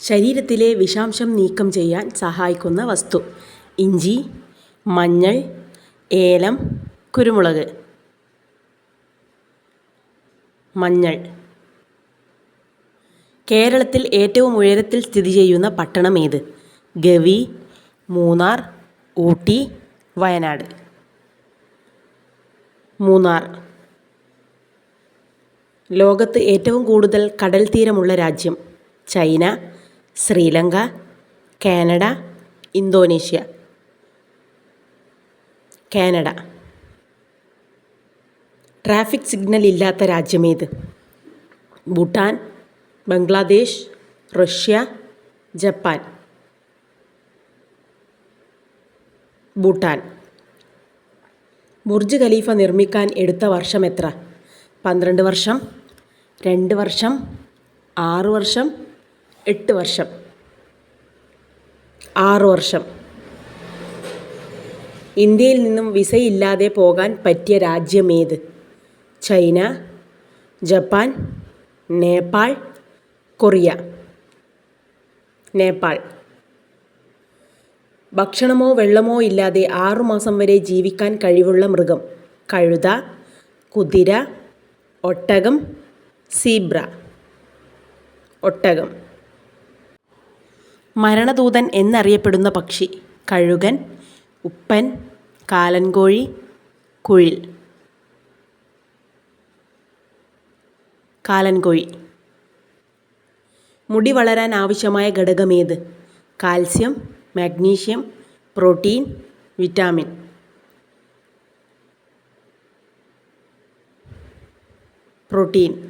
ശരീരത്തിലെ വിഷാംശം നീക്കം ചെയ്യാൻ സഹായിക്കുന്ന വസ്തു. ഇഞ്ചി മഞ്ഞൾ ഏലം കുരുമുളക്. മഞ്ഞൾ. കേരളത്തിൽ ഏറ്റവും ഉയരത്തിൽ സ്ഥിതി ചെയ്യുന്ന പട്ടണം ഏത്? ഗവി മൂന്നാർ ഊട്ടി വയനാട്. മൂന്നാർ. ലോകത്ത് ഏറ്റവും കൂടുതൽ കടൽ തീരമുള്ള രാജ്യം China Sri Lanka Canada Indonesia. Canada. Traffic signal ഇല്ലാത്ത രാജ്യമേത്? Bhutan Bangladesh Russia Japan. Bhutan. Burj Khalifa നിർമ്മിക്കാൻ എടുത്ത വർഷം എത്ര? പന്ത്രണ്ട് വർഷം രണ്ട് വർഷം ആറ് വർഷം എട്ട് വർഷം. ആറ് വർഷം. ഇന്ത്യയിൽ നിന്നും വിസയില്ലാതെ പോകാൻ പറ്റിയ രാജ്യമേത് China Japan Nepal Korea. Nepal. ഭക്ഷണമോ വെള്ളമോ ഇല്ലാതെ ആറുമാസം വരെ ജീവിക്കാൻ കഴിവുള്ള മൃഗം കഴുത കുതിര ഒട്ടകം സീബ്ര. ഒട്ടകം. മരണദൂതൻ എന്നറിയപ്പെടുന്ന പക്ഷി കഴുകൻ ഉപ്പൻ കാലൻകോഴി കുഴിൽ കാലൻകോഴി. മുടി വളരാൻ ആവശ്യമായ ഘടകമേത് calcium magnesium protein vitamin. Protein.